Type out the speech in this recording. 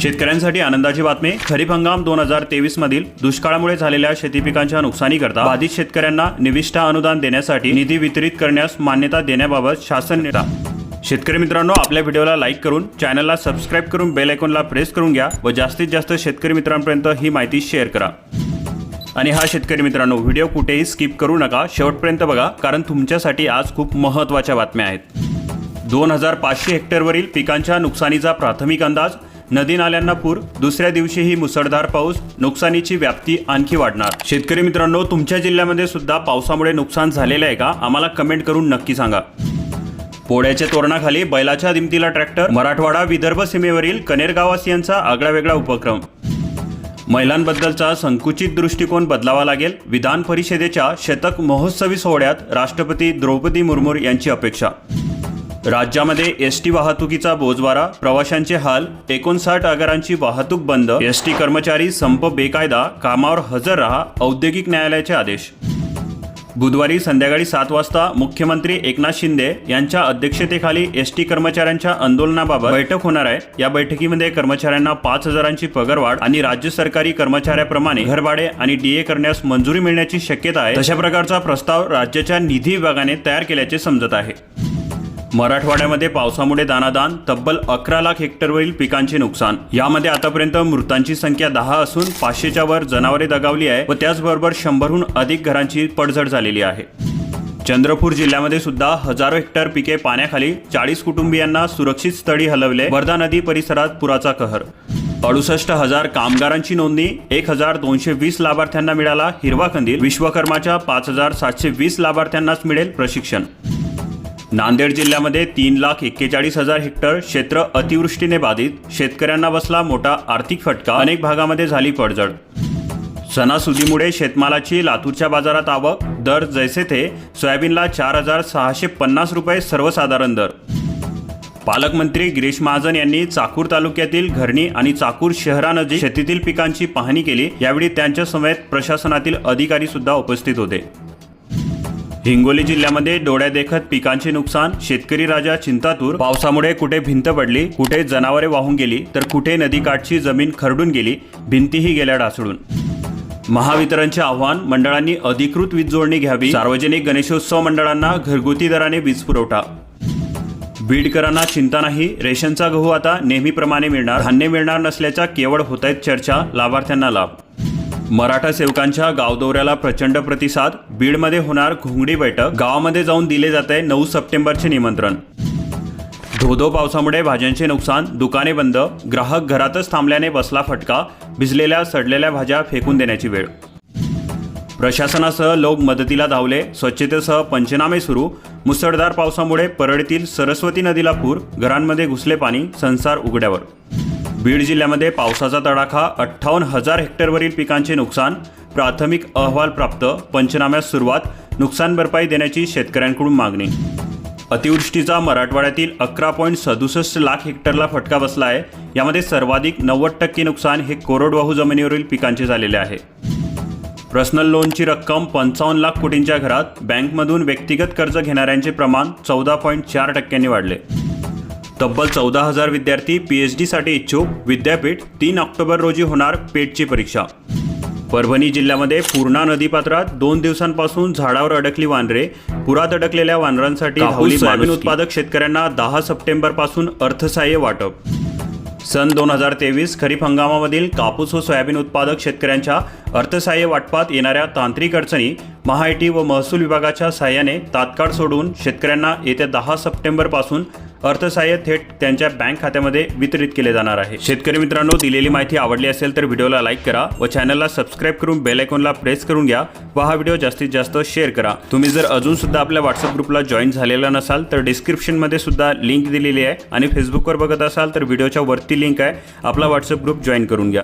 शेतकऱ्यांसाठी आनंदाची बातमी. खरीप हंगाम दोन हजार तेवीस मधील दुष्काळामुळे झालेल्या शेती पिकांच्या नुकसानीकरता बाधित शेतकऱ्यांना निविष्ठा अनुदान देण्यासाठी निधी वितरित करण्यास मान्यता देण्याबाबत शासन नेता शेतकरी मित्रांनो आपल्या व्हिडिओला लाईक करून चॅनलला सबस्क्राईब करून बेल आयकॉनला प्रेस करून घ्या व जास्तीत जास्त शेतकरी मित्रांपर्यंत ही माहिती शेअर करा. आणि हा शेतकरी मित्रांनो व्हिडिओ कुठेही स्किप करू नका शेवटपर्यंत बघा कारण तुमच्यासाठी आज खूप महत्त्वाच्या बातम्या आहेत. दोन हजार पाचशे हेक्टरवरील पिकांच्या नुकसानीचा प्राथमिक अंदाज नदी नाल्यांना पूर दुसऱ्या दिवशीही मुसळधार पाऊस नुकसानीची व्याप्ती आणखी वाढणार. शेतकरी मित्रांनो तुमच्या जिल्ह्यामध्ये सुद्धा पावसामुळे नुकसान झालेलं आहे का? आम्हाला कमेंट करून नक्की सांगा. पोळ्याच्या तोरणाखाली बैलाच्या दिमतीला ट्रॅक्टर मराठवाडा विदर्भ सीमेवरील कनेर गावासियांचा आगळा वेगळा उपक्रम. महिलांबद्दलचा संकुचित दृष्टिकोन बदलावा लागेल. विधान परिषदेच्या शतक महोत्सवी सोहळ्यात राष्ट्रपती द्रौपदी मुर्मू यांची अपेक्षा. राज्यामध्ये एस टी वाहतुकीचा बोजवारा प्रवाशांचे हाल एकोणसाठ आगारांची वाहतूक बंद एस टी कर्मचारी संप बेकायदा कामावर हजर रहा औद्योगिक न्यायालयाचे आदेश. बुधवारी संध्याकाळी सात वाजता मुख्यमंत्री एकनाथ शिंदे यांच्या अध्यक्षतेखाली एस टी कर्मचाऱ्यांच्या आंदोलनाबाबत बैठक होणार आहे. या बैठकीमध्ये कर्मचाऱ्यांना पाच हजारांची पगारवाढ आणि राज्य सरकारी कर्मचाऱ्याप्रमाणे घरभाडे आणि डीए करण्यास मंजुरी मिळण्याची शक्यता आहे. तशा प्रकारचा प्रस्ताव राज्याच्या निधी विभागाने तयार केल्याचे समजत आहे. मराठवाड्यामध्ये पावसामुळे दानादान तब्बल अकरा लाख हेक्टरवरील पिकांचे नुकसान. यामध्ये आतापर्यंत मृतांची संख्या दहा असून पाचशेच्या वर जनावरे दगावली आहे व त्याचबरोबर शंभरहून अधिक घरांची पडझड झालेली आहे. चंद्रपूर जिल्ह्यामध्ये सुद्धा हजारो हेक्टर पिके पाण्याखाली चाळीस कुटुंबियांना सुरक्षित स्थळी हलवले वर्धा नदी परिसरात पुराचा कहर. अडुसष्ट हजार कामगारांची नोंदणी एक हजार दोनशे वीस लाभार्थ्यांना मिळाला हिरवा कंदील विश्वकर्माच्या पाच हजार सातशे वीस लाभार्थ्यांनाच मिळेल प्रशिक्षण. नांदेड जिल्ह्यामध्ये तीन लाख एक्केचाळीस हजार हेक्टर क्षेत्र अतिवृष्टीने बाधित. शेतकऱ्यांना बसला मोठा आर्थिक फटका. अनेक भागामध्ये झाली पडझड. सणासुदीमुळे शेतमालाची लातूरच्या बाजारात आवक. दर जैसे थे सोयाबीनला चार हजार सहाशे पन्नास रुपये सर्वसाधारण दर. पालकमंत्री गिरीश महाजन यांनी चाकूर तालुक्यातील घरणी आणि चाकूर शहरानजीक शेतीतील पिकांची पाहणी केली. यावेळी त्यांच्या समेत प्रशासनातील अधिकारी सुद्धा उपस्थित होते. हिंगोली जिल्ह्यामध्ये डोळ्या देखत पिकांचे नुकसान शेतकरी राजा चिंतातूर पावसामुळे कुठे भिंत पडली कुठे जनावरे वाहून गेली तर कुठे नदीकाठची जमीन खरडून गेली भिंतीही गेल्या ढासळून. महावितरणचे आव्हान मंडळांनी अधिकृत वीज जोडणी घ्यावी सार्वजनिक गणेशोत्सव मंडळांना घरगुती दराने वीज पुरवठा. बीडकरांना चिंता नाही रेशनचा गहू आता नेहमीप्रमाणे मिळणार धान्य मिळणार नसल्याच्या केवळ होत आहेत चर्चा लाभार्थ्यांना लाभ. मराठा सेवकांच्या गाव दौऱ्याला प्रचंड प्रतिसाद. बीडमध्ये होणार घोंगडी बैठक. गावामध्ये जाऊन दिले जात आहे नऊ सप्टेंबरचे निमंत्रण. धोधो पावसामुळे भाज्यांचे नुकसान दुकाने बंद ग्राहक घरातच थांबल्याने बसला फटका भिजलेल्या सडलेल्या भाज्या फेकून देण्याची वेळ. प्रशासनासह लोक मदतीला धावले स्वच्छतेसह पंचनामे सुरू. मुसळधार पावसामुळे परळीतील सरस्वती नदीला पूर घरांमध्ये घुसले पाणी संसार उघड्यावर. बीड जिल्ह्यामध्ये पावसाचा तडाखा अठ्ठावन्न हजार हेक्टरवरील पिकांचे नुकसान प्राथमिक अहवाल प्राप्त पंचनाम्यास सुरुवात नुकसान भरपाई देण्याची शेतकऱ्यांकडून मागणी. अतिवृष्टीचा मराठवाड्यातील अकरा पॉईंट सदुसष्ट लाख हेक्टरला फटका बसला आहे यामध्ये सर्वाधिक नव्वद टक्के नुकसान हे कोरडवाहू जमिनीवरील पिकांचे झालेले आहे. पर्सनल लोनची रक्कम पंचावन्न लाख कोटींच्या घरात बँकमधून व्यक्तिगत कर्ज घेणाऱ्यांचे प्रमाण चौदा पॉईंट चार टक्क्यांनी वाढले. तब्बल चौदा हजार विद्यार्थी पीएच डीसाठी इच्छुक. विद्यापीठ तीन ऑक्टोबर रोजी होणार पेटची परीक्षा. परभणी जिल्ह्यामध्ये पूर्णा नदीपात्रात दोन दिवसांपासून झाडावर अडकली वानरे पुरात अडकलेल्या वानरांसाठी सोयाबीन उत्पादक शेतकऱ्यांना दहा सप्टेंबरपासून अर्थसहाय्य वाटप. सन दोन हजार तेवीस खरीप हंगामामधील कापूस व सोयाबीन उत्पादक शेतकऱ्यांच्या अर्थसहाय्य वाटपात येणाऱ्या तांत्रिक अडचणी महाआयटी व महसूल विभागाच्या सहाय्याने तात्काळ सोडवून शेतकऱ्यांना येत्या दहा सप्टेंबरपासून अर्थसहाय्य थेट त्यांच्या बँक खात्यामध्ये वितरित केले जाणार आहे. शेतकरी मित्रांनो दिलेली माहिती आवडली असेल तर व्हिडिओला लाईक करा व चॅनलला सबस्क्राईब करून बेल आयकॉनला प्रेस करून घ्या व हा व्हिडिओ जास्तीत जास्त शेअर करा. तुम्ही जर अजून सुद्धा आपल्या व्हॉट्सअप ग्रुपला जॉईन झालेला नसाल तर डिस्क्रिप्शनमध्ये सुद्धा लिंक दिलेली आहे आणि फेसबुकवर बघत असाल तर व्हिडिओच्या वरती लिंक आहे. आपला व्हॉट्सअप ग्रुप जॉईन करून घ्या.